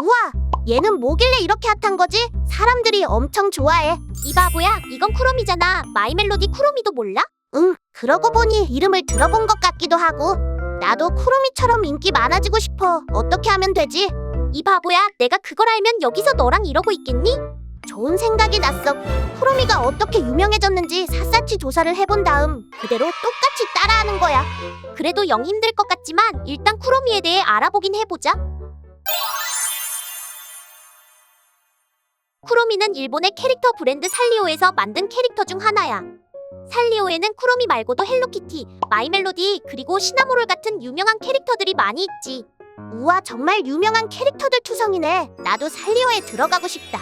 우와, 얘는 뭐길래 이렇게 핫한 거지? 사람들이 엄청 좋아해. 이 바보야, 이건 쿠로미잖아. 마이 멜로디 쿠로미도 몰라? 응, 그러고 보니 이름을 들어본 것 같기도 하고. 나도 쿠로미처럼 인기 많아지고 싶어. 어떻게 하면 되지? 이 바보야, 내가 그걸 알면 여기서 너랑 이러고 있겠니? 좋은 생각이 났어. 쿠로미가 어떻게 유명해졌는지 샅샅이 조사를 해본 다음 그대로 똑같이 따라하는 거야. 그래도 영 힘들 것 같지만 일단 쿠로미에 대해 알아보긴 해보자. 쿠로미는 일본의 캐릭터 브랜드 살리오에서 만든 캐릭터 중 하나야. 살리오에는 쿠로미 말고도 헬로키티, 마이멜로디, 그리고 시나모롤 같은 유명한 캐릭터들이 많이 있지. 우와, 정말 유명한 캐릭터들 투성이네. 나도 살리오에 들어가고 싶다.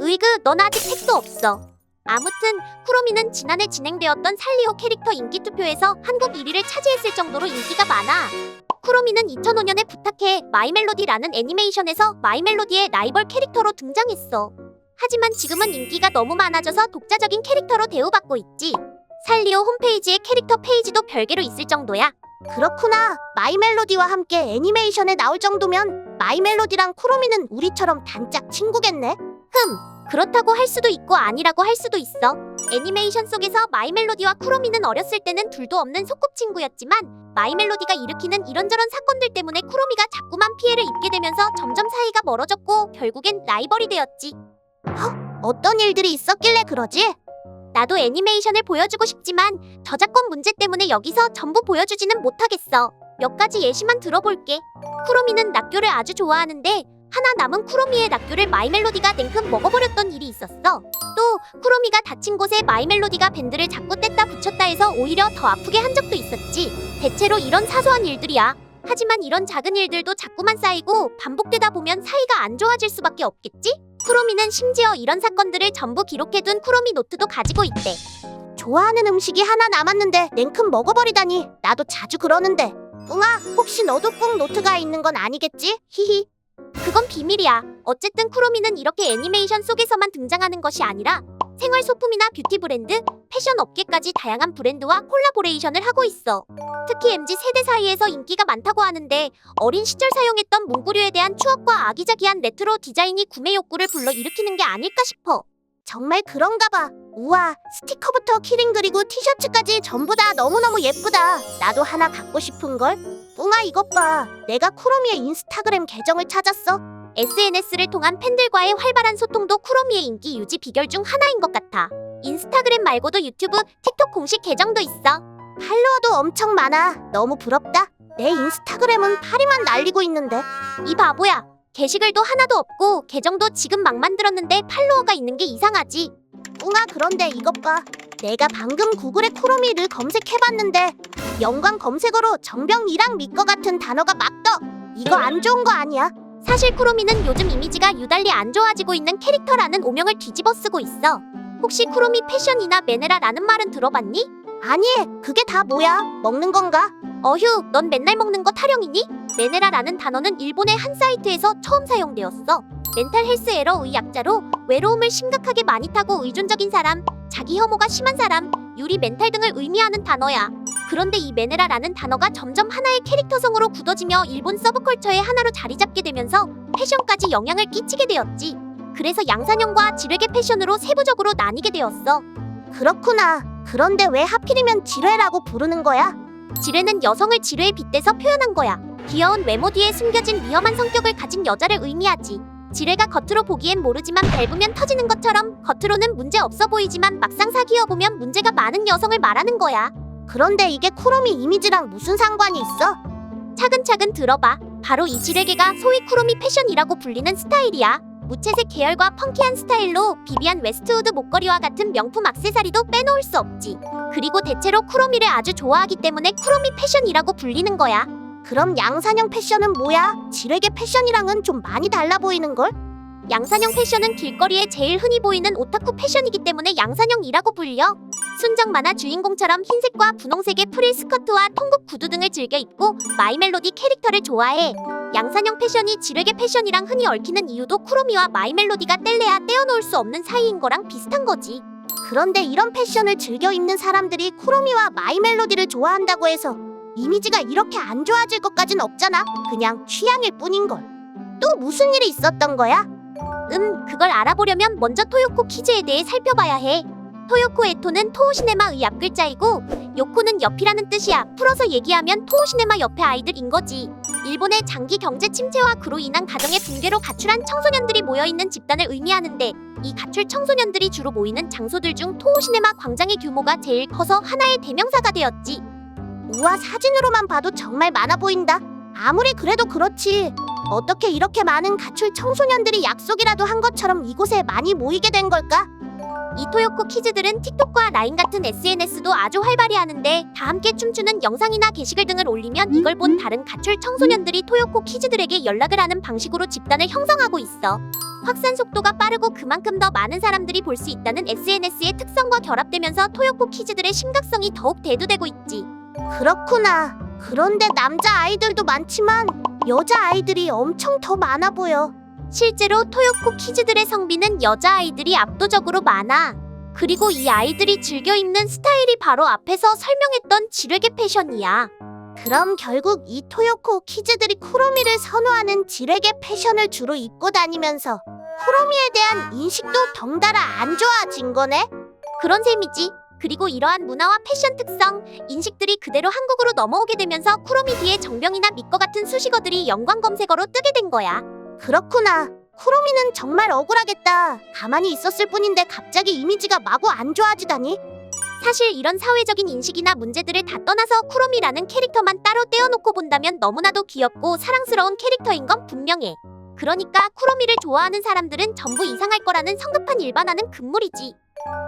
으이그, 넌 아직 택도 없어. 아무튼 쿠로미는 지난해 진행되었던 살리오 캐릭터 인기 투표에서 한국 1위를 차지했을 정도로 인기가 많아. 쿠로미는 2005년에 부탁해 마이멜로디라는 애니메이션에서 마이멜로디의 라이벌 캐릭터로 등장했어. 하지만 지금은 인기가 너무 많아져서 독자적인 캐릭터로 대우받고 있지. 살리오 홈페이지의 캐릭터 페이지도 별개로 있을 정도야. 그렇구나. 마이 멜로디와 함께 애니메이션에 나올 정도면 마이 멜로디랑 쿠로미는 우리처럼 단짝 친구겠네. 흠, 그렇다고 할 수도 있고 아니라고 할 수도 있어. 애니메이션 속에서 마이 멜로디와 쿠로미는 어렸을 때는 둘도 없는 소꿉친구였지만 마이 멜로디가 일으키는 이런저런 사건들 때문에 쿠로미가 자꾸만 피해를 입게 되면서 점점 사이가 멀어졌고 결국엔 라이벌이 되었지. 어떤 일들이 있었길래 그러지? 나도 애니메이션을 보여주고 싶지만 저작권 문제 때문에 여기서 전부 보여주지는 못하겠어. 몇 가지 예시만 들어볼게. 쿠로미는 낙교를 아주 좋아하는데 하나 남은 쿠로미의 낙교를 마이멜로디가 냉큼 먹어버렸던 일이 있었어. 또 쿠로미가 다친 곳에 마이멜로디가 밴드를 자꾸 뗐다 붙였다 해서 오히려 더 아프게 한 적도 있었지. 대체로 이런 사소한 일들이야. 하지만 이런 작은 일들도 자꾸만 쌓이고 반복되다 보면 사이가 안 좋아질 수밖에 없겠지? 쿠로미는 심지어 이런 사건들을 전부 기록해둔 쿠로미 노트도 가지고 있대. 좋아하는 음식이 하나 남았는데 냉큼 먹어버리다니. 나도 자주 그러는데. 뿡아, 혹시 너도 뿡 노트가 있는 건 아니겠지? 히히. 그건 비밀이야. 어쨌든 쿠로미는 이렇게 애니메이션 속에서만 등장하는 것이 아니라 생활 소품이나 뷰티 브랜드, 패션 업계까지 다양한 브랜드와 콜라보레이션을 하고 있어. 특히 MZ 세대 사이에서 인기가 많다고 하는데 어린 시절 사용했던 문구류에 대한 추억과 아기자기한 레트로 디자인이 구매 욕구를 불러일으키는 게 아닐까 싶어. 정말 그런가 봐. 우와, 스티커부터 키링 그리고 티셔츠까지 전부 다 너무너무 예쁘다. 나도 하나 갖고 싶은 걸? 뿡아, 이것 봐. 내가 쿠로미의 인스타그램 계정을 찾았어. SNS를 통한 팬들과의 활발한 소통도 쿠로미의 인기 유지 비결 중 하나인 것 같아. 인스타그램 말고도 유튜브, 틱톡 공식 계정도 있어. 팔로워도 엄청 많아. 너무 부럽다. 내 인스타그램은 파리만 날리고 있는데. 이 바보야. 게시글도 하나도 없고 계정도 지금 막 만들었는데 팔로워가 있는 게 이상하지. 뿡아, 그런데 이것 봐. 내가 방금 구글에 쿠로미를 검색해봤는데 연관 검색어로 정병이랑 미거 같은 단어가 막 떠. 이거 안 좋은 거 아니야? 사실 쿠로미는 요즘 이미지가 유달리 안 좋아지고 있는 캐릭터라는 오명을 뒤집어 쓰고 있어. 혹시 쿠로미 패션이나 메네라라는 말은 들어봤니? 아니, 그게 다 뭐야? 먹는 건가? 어휴, 넌 맨날 먹는 거 타령이니? 메네라라는 단어는 일본의 한 사이트에서 처음 사용되었어. 멘탈 헬스 에러의 약자로 외로움을 심각하게 많이 타고 의존적인 사람, 자기 혐오가 심한 사람, 유리 멘탈 등을 의미하는 단어야. 그런데 이 메네라라는 단어가 점점 하나의 캐릭터성으로 굳어지며 일본 서브컬처의 하나로 자리 잡게 되면서 패션까지 영향을 끼치게 되었지. 그래서 양산형과 지뢰계 패션으로 세부적으로 나뉘게 되었어. 그렇구나. 그런데 왜 하필이면 지뢰라고 부르는 거야? 지뢰는 여성을 지뢰에 빗대서 표현한 거야. 귀여운 외모 뒤에 숨겨진 위험한 성격을 가진 여자를 의미하지. 지뢰가 겉으로 보기엔 모르지만 밟으면 터지는 것처럼 겉으로는 문제 없어 보이지만 막상 사귀어 보면 문제가 많은 여성을 말하는 거야. 그런데 이게 쿠로미 이미지랑 무슨 상관이 있어? 차근차근 들어봐. 바로 이 지뢰계가 소위 쿠로미 패션이라고 불리는 스타일이야. 무채색 계열과 펑키한 스타일로 비비안 웨스트우드 목걸이와 같은 명품 액세서리도 빼놓을 수 없지. 그리고 대체로 쿠로미를 아주 좋아하기 때문에 쿠로미 패션이라고 불리는 거야. 그럼 양산형 패션은 뭐야? 지뢰계 패션이랑은 좀 많이 달라 보이는걸? 양산형 패션은 길거리에 제일 흔히 보이는 오타쿠 패션이기 때문에 양산형이라고 불려. 순정 만화 주인공처럼 흰색과 분홍색의 프릴 스커트와 통굽 구두 등을 즐겨 입고 마이멜로디 캐릭터를 좋아해. 양산형 패션이 지뢰계 패션이랑 흔히 얽히는 이유도 쿠로미와 마이멜로디가 뗄래야 떼어놓을 수 없는 사이인 거랑 비슷한 거지. 그런데 이런 패션을 즐겨 입는 사람들이 쿠로미와 마이멜로디를 좋아한다고 해서 이미지가 이렇게 안 좋아질 것까진 없잖아. 그냥 취향일 뿐인걸. 또 무슨 일이 있었던 거야? 음, 그걸 알아보려면 먼저 토요코 키즈에 대해 살펴봐야 해. 토요코 에토는 토우시네마 의 앞글자이고 요코는 옆이라는 뜻이야. 풀어서 얘기하면 토우시네마 옆의 아이들인 거지. 일본의 장기 경제 침체와 그로 인한 가정의 붕괴로 가출한 청소년들이 모여 있는 집단을 의미하는데 이 가출 청소년들이 주로 모이는 장소들 중 토우시네마 광장의 규모가 제일 커서 하나의 대명사가 되었지. 우와 사진으로만 봐도 정말 많아 보인다. 아무리 그래도 그렇지. 어떻게 이렇게 많은 가출 청소년들이 약속이라도 한 것처럼 이곳에 많이 모이게 된 걸까? 이 토요코 키즈들은 틱톡과 라인 같은 SNS도 아주 활발히 하는데 다 함께 춤추는 영상이나 게시글 등을 올리면 이걸 본 다른 가출 청소년들이 토요코 키즈들에게 연락을 하는 방식으로 집단을 형성하고 있어. 확산 속도가 빠르고 그만큼 더 많은 사람들이 볼 수 있다는 SNS의 특성과 결합되면서 토요코 키즈들의 심각성이 더욱 대두되고 있지. 그렇구나. 그런데 남자 아이들도 많지만 여자 아이들이 엄청 더 많아 보여. 실제로 토요코 키즈들의 성비는 여자아이들이 압도적으로 많아. 그리고 이 아이들이 즐겨 입는 스타일이 바로 앞에서 설명했던 지뢰개 패션이야. 그럼 결국 이 토요코 키즈들이 쿠로미를 선호하는 지레게 패션을 주로 입고 다니면서 쿠로미에 대한 인식도 덩달아 안 좋아진 거네? 그런 셈이지. 그리고 이러한 문화와 패션 특성, 인식들이 그대로 한국으로 넘어오게 되면서 쿠로미 뒤에 정병이나 미꺼 같은 수식어들이 연관 검색어로 뜨게 된 거야. 그렇구나. 쿠로미는 정말 억울하겠다. 가만히 있었을 뿐인데 갑자기 이미지가 마구 안 좋아지다니. 사실 이런 사회적인 인식이나 문제들을 다 떠나서 쿠로미라는 캐릭터만 따로 떼어놓고 본다면 너무나도 귀엽고 사랑스러운 캐릭터인 건 분명해. 그러니까 쿠로미를 좋아하는 사람들은 전부 이상할 거라는 성급한 일반화는 금물이지.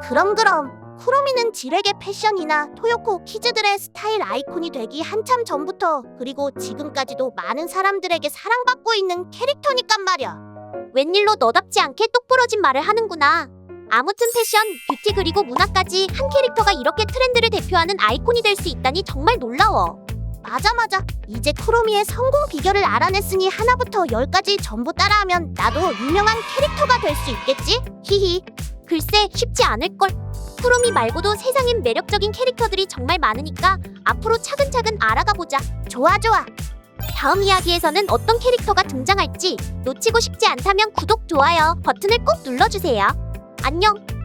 그럼 그럼 쿠로미는 지레게 패션이나 토요코 키즈들의 스타일 아이콘이 되기 한참 전부터 그리고 지금까지도 많은 사람들에게 사랑받고 있는 캐릭터니깐 말이야. 웬일로 너답지 않게 똑부러진 말을 하는구나. 아무튼 패션, 뷰티 그리고 문화까지 한 캐릭터가 이렇게 트렌드를 대표하는 아이콘이 될 수 있다니 정말 놀라워. 맞아 맞아. 이제 쿠로미의 성공 비결을 알아냈으니 하나부터 열까지 전부 따라하면 나도 유명한 캐릭터가 될 수 있겠지? 히히. 글쎄 쉽지 않을걸. 쿠로미 말고도 세상엔 매력적인 캐릭터들이 정말 많으니까 앞으로 차근차근 알아가 보자. 좋아 좋아. 다음 이야기에서는 어떤 캐릭터가 등장할지 놓치고 싶지 않다면 구독, 좋아요 버튼을 꼭 눌러주세요. 안녕.